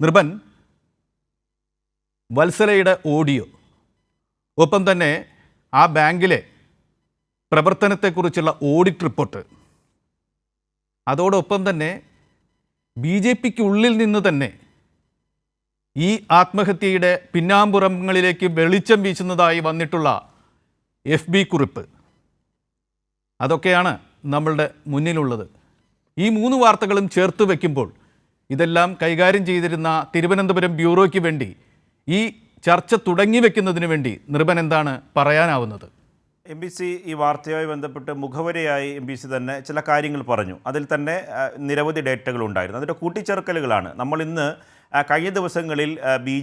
Nirbhan വത്സലയുടെ audio. ഒപ്പം തന്നെ ആ ബാങ്കിലെ പ്രവർത്തനത്തെക്കുറിച്ചുള്ള ഓഡിറ്റ് റിപ്പോർട്ട്. അതോടൊപ്പം തന്നെ ബി ജെ പിക്ക് ഉള്ളിൽ നിന്ന് തന്നെ ഈ ആത്മഹത്യയുടെ പിന്നാമ്പുറങ്ങളിലേക്ക് വെളിച്ചം വീശുന്നതായി വന്നിട്ടുള്ള എഫ് ബി കുറിപ്പ്. അതൊക്കെയാണ് നമ്മളുടെ മുന്നിലുള്ളത്. ഈ മൂന്ന് വാർത്തകളും ചേർത്ത് വയ്ക്കുമ്പോൾ ഇതെല്ലാം കൈകാര്യം ചെയ്തിരുന്ന തിരുവനന്തപുരം ബ്യൂറോയ്ക്ക് വേണ്ടി ഈ ചർച്ച തുടങ്ങി വെക്കുന്നതിന് വേണ്ടി നിർബൻ എന്താണ് പറയാനാവുന്നത്? എം ബി സി ഈ വാർത്തയുമായി ബന്ധപ്പെട്ട് മുഖവരയായി എം ബി സി തന്നെ ചില കാര്യങ്ങൾ പറഞ്ഞു. അതിൽ തന്നെ നിരവധി ഡേറ്റകൾ ഉണ്ടായിരുന്നു. അതിന്റെ കൂട്ടിച്ചേർക്കലുകളാണ്. നമ്മൾ ഇന്ന് കഴിഞ്ഞ ദിവസങ്ങളിൽ ബി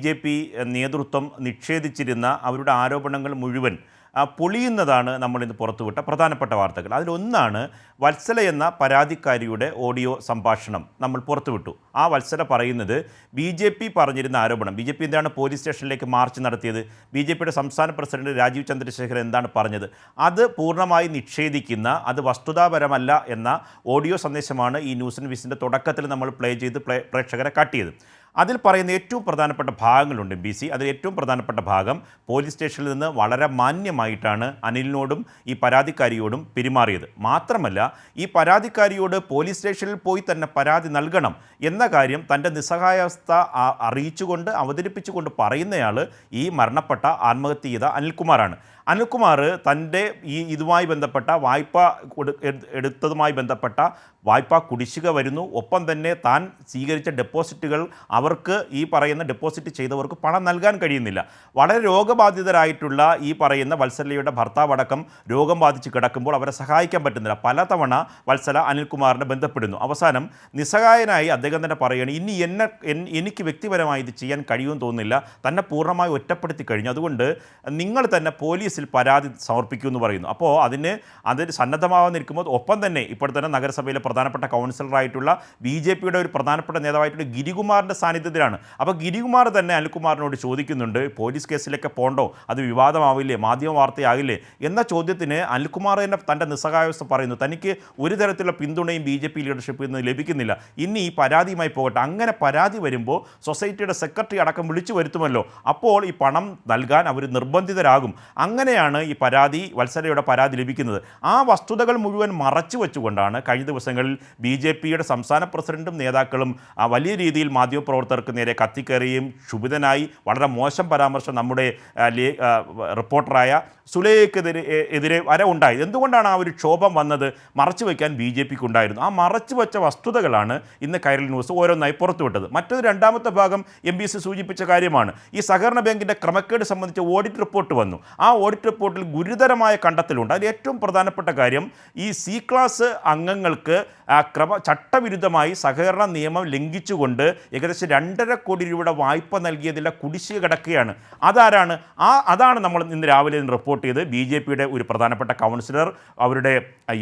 നേതൃത്വം നിഷേധിച്ചിരുന്ന അവരുടെ ആരോപണങ്ങൾ മുഴുവൻ പൊളിയുന്നതാണ് നമ്മളിന്ന് പുറത്തുവിട്ട പ്രധാനപ്പെട്ട വാർത്തകൾ. അതിലൊന്നാണ് വത്സല എന്ന പരാതിക്കാരിയുടെ ഓഡിയോ സംഭാഷണം നമ്മൾ പുറത്തുവിട്ടു. ആ വത്സല പറയുന്നത് ബി ജെ പി പറഞ്ഞിരുന്ന ആരോപണം ബി ജെ പി എന്താണ് പോലീസ് സ്റ്റേഷനിലേക്ക് മാർച്ച് നടത്തിയത് ബി ജെ പിയുടെ സംസ്ഥാന പ്രസിഡന്റ് രാജീവ് ചന്ദ്രശേഖരൻ എന്താണ് പറഞ്ഞത് അത് പൂർണമായി നിഷേധിക്കുന്ന അത് വസ്തുതാപരമല്ല എന്ന ഓഡിയോ സന്ദേശമാണ് ഈ ന്യൂസ് ആൻഡ് വിസിന്റെ തുടക്കത്തിൽ നമ്മൾ പ്ലേ ചെയ്ത് പ്രേക്ഷകരെ കാട്ടിയത്. അതിൽ പറയുന്ന ഏറ്റവും പ്രധാനപ്പെട്ട ഭാഗങ്ങളുണ്ട് ബി സി. അതിൽ ഏറ്റവും പ്രധാനപ്പെട്ട ഭാഗം പോലീസ് സ്റ്റേഷനിൽ നിന്ന് വളരെ മാന്യമായിട്ടാണ് അനിലിനോടും ഈ പരാതിക്കാരിയോടും പെരുമാറിയത്. മാത്രമല്ല ഈ പരാതിക്കാരിയോട് പോലീസ് സ്റ്റേഷനിൽ പോയി തന്നെ പരാതി നൽകണം എന്ന കാര്യം തന്റെ നിസ്സഹായാവസ്ഥ അറിയിച്ചുകൊണ്ട് അവതരിപ്പിച്ചുകൊണ്ട് പറയുന്നയാൾ ഈ മരണപ്പെട്ട ആത്മഹത്യ ചെയ്ത അനിൽകുമാറാണ്. അനിൽകുമാർ തന്റെ ഈ ഇതുമായി ബന്ധപ്പെട്ട വായ്പ എടുത്തതുമായി ബന്ധപ്പെട്ട വായ്പ കുടിശ്ശിക വരുന്നു. ഒപ്പം തന്നെ താൻ സ്വീകരിച്ച ഡെപ്പോസിറ്റുകൾ അവർക്ക് ഈ പറയുന്ന ഡെപ്പോസിറ്റ് ചെയ്തവർക്ക് പണം നൽകാൻ കഴിയുന്നില്ല. വളരെ രോഗബാധിതരായിട്ടുള്ള ഈ പറയുന്ന വത്സലയുടെ ഭർത്താവ് അടക്കം രോഗം ബാധിച്ച് കിടക്കുമ്പോൾ അവരെ സഹായിക്കാൻ പറ്റുന്നില്ല. പലതവണ വത്സല അനിൽകുമാറിനെ ബന്ധപ്പെടുന്നു. അവസാനം നിസ്സഹായനായി അദ്ദേഹം തന്നെ പറയുകയാണ് ഇനി എന്നെ എനിക്ക് വ്യക്തിപരമായി ഇത് ചെയ്യാൻ കഴിയുമെന്ന് തോന്നുന്നില്ല. തന്നെ പൂർണമായി ഒറ്റപ്പെടുത്തി കഴിഞ്ഞു. അതുകൊണ്ട് നിങ്ങൾ തന്നെ പോലീസിൽ പരാതി സമർപ്പിക്കുമെന്ന് പറയുന്നു. അപ്പോൾ അതിന് അതിന് സന്നദ്ധമാവാന്നിരിക്കുമ്പോൾ ഒപ്പം തന്നെ ഇപ്പോൾ നഗരസഭയിലെ പ്രധാനപ്പെട്ട കൗൺസിലറായിട്ടുള്ള ബി ജെ പിയുടെ ഒരു പ്രധാനപ്പെട്ട നേതാവായിട്ടുള്ള ഗിരികുമാറിന്റെ സാന്നിധ്യത്തിലാണ്. അപ്പോൾ ഗിരികുമാർ തന്നെ അനിൽകുമാറിനോട് ചോദിക്കുന്നുണ്ട് പോലീസ് കേസിലൊക്കെ പോണ്ടോ? അത് വിവാദമാവില്ലേ? മാധ്യമ വാർത്തയാകില്ലേ? എന്ന ചോദ്യത്തിന് അനിൽകുമാർ തന്നെ തന്റെ നിസ്സഹായാവസ്ഥ പറയുന്നു. തനിക്ക് ഒരു തരത്തിലുള്ള പിന്തുണയും ബി ജെ പി ലീഡർഷിപ്പിൽ നിന്ന് ലഭിക്കുന്നില്ല. ഇനി ഈ പരാതിയുമായി പോകട്ടെ. അങ്ങനെ പരാതി വരുമ്പോൾ സൊസൈറ്റിയുടെ സെക്രട്ടറി അടക്കം വിളിച്ചു വരുത്തുമല്ലോ. അപ്പോൾ ഈ പണം നൽകാൻ അവർ നിർബന്ധിതരാകും. അങ്ങനെയാണ് ഈ പരാതി വത്സരയുടെ പരാതി ലഭിക്കുന്നത്? ആ വസ്തുതകൾ മുഴുവൻ മറച്ചു വെച്ചുകൊണ്ടാണ് കഴിഞ്ഞ ദിവസങ്ങളിൽ ബി ജെ പിയുടെ സംസ്ഥാന പ്രസിഡന്റും നേതാക്കളും വലിയ രീതിയിൽ മാധ്യമപ്രവർത്തകർക്ക് നേരെ കത്തിക്കയറുകയും ക്ഷുഭിതനായി വളരെ മോശം പരാമർശം നമ്മുടെ റിപ്പോർട്ടറായ സുലേഖക്കെതിരെ എതിരെ വരെ ഉണ്ടായത്. എന്തുകൊണ്ടാണ് ആ ഒരു ക്ഷോഭം വന്നത്? മറച്ചു വയ്ക്കാൻ ബി ജെ പിക്ക് ഉണ്ടായിരുന്നു. ആ മറച്ചു വെച്ച വസ്തുതകളാണ് ഇന്ന് കൈരൽ ന്യൂസ് ഓരോന്നായി പുറത്തുവിട്ടത്. മറ്റൊരു രണ്ടാമത്തെ ഭാഗം എം ബി സി സൂചിപ്പിച്ച കാര്യമാണ്. ഈ സഹകരണ ബാങ്കിന്റെ ക്രമക്കേട് സംബന്ധിച്ച ഓഡിറ്റ് റിപ്പോർട്ട് വന്നു. ആ ഓഡിറ്റ് റിപ്പോർട്ടിൽ ഗുരുതരമായ കണ്ടെത്തലുണ്ട്. അതിൽ ഏറ്റവും പ്രധാനപ്പെട്ട കാര്യം ഈ സി ക്ലാസ് അംഗങ്ങൾക്ക് ക്രമ ചട്ടവിരുദ്ധമായി സഹകരണ നിയമം ലംഘിച്ചുകൊണ്ട് ഏകദേശം രണ്ടര കോടി രൂപയുടെ വായ്പ നൽകിയതിലെ കുടിശ്ശിക കിടക്കുകയാണ്. അതാരാണ്? ആ അതാണ് നമ്മൾ ഇന്ന് രാവിലെ റിപ്പോർട്ട് ചെയ്ത് ബി ജെ പിയുടെ ഒരു പ്രധാനപ്പെട്ട കൗൺസിലർ അവരുടെ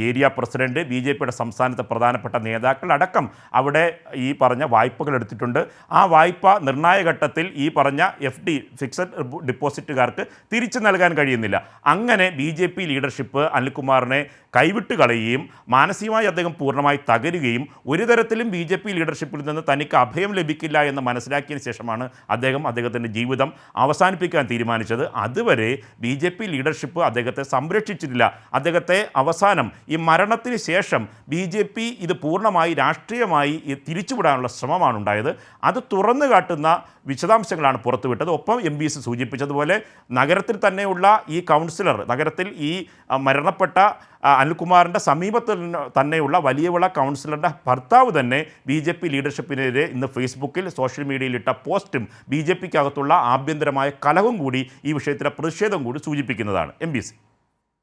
ഏരിയ പ്രസിഡന്റ് ബി ജെ പിയുടെ സംസ്ഥാനത്തെ പ്രധാനപ്പെട്ട നേതാക്കൾ അടക്കം അവിടെ ഈ പറഞ്ഞ വായ്പകൾ എടുത്തിട്ടുണ്ട്. ആ വായ്പ നിർണായക ഘട്ടത്തിൽ ഈ പറഞ്ഞ എഫ് ഡി ഫിക്സഡ് ഡിപ്പോസിറ്റുകാർക്ക് തിരിച്ചു നൽകാൻ കഴിയുന്നില്ല അങ്ങനെ ബി ജെ പി ലീഡർഷിപ്പ് അനിൽകുമാറിനെ കൈവിട്ട് കളയുകയും മാനസികമായി അദ്ദേഹം പൂർണമായി തകരുകയും ഒരു തരത്തിലും ബി ജെ പി ലീഡർഷിപ്പിൽ നിന്ന് തനിക്ക് അഭയം ലഭിക്കില്ല എന്ന് മനസ്സിലാക്കിയതിന് ശേഷമാണ് അദ്ദേഹം അദ്ദേഹത്തിന്റെ ജീവിതം അവസാനിപ്പിക്കാൻ തീരുമാനിച്ചത്. അതുവരെ ബി ജെ പി ലീഡർഷിപ്പ് അദ്ദേഹത്തെ സംരക്ഷിച്ചിട്ടില്ല. അദ്ദേഹത്തെ അവസാനം ഈ മരണത്തിന് ശേഷം ബി ജെ പി ഇത് പൂർണമായി രാഷ്ട്രീയമായി തിരിച്ചുവിടാനുള്ള ശ്രമമാണ് ഉണ്ടായത്. അത് തുറന്നു കാട്ടുന്ന വിശദാംശങ്ങളാണ് പുറത്തുവിട്ടത്. ഒപ്പം എം ബി സി സൂചിപ്പിച്ചതുപോലെ നഗരത്തിൽ തന്നെയുള്ള ഈ കൗൺസിലർ നഗരത്തിൽ ഈ മരണപ്പെട്ട അനിൽകുമാറിന്റെ സമീപത്ത് തന്നെയുള്ള വലിയവിള കൗൺസിലറുടെ ഭർത്താവ് തന്നെ ബി ജെ പി ലീഡർഷിപ്പിനെതിരെ ഇന്ന് ഫേസ്ബുക്കിൽ സോഷ്യൽ മീഡിയയിലിട്ട പോസ്റ്റും ബി ജെ പിക്കകത്തുള്ള ആഭ്യന്തരമായ കലഹവും കൂടി ഈ വിഷയത്തിലെ പ്രതിഷേധം കൂടി സൂചിപ്പിക്കുന്നതാണ്. M B C.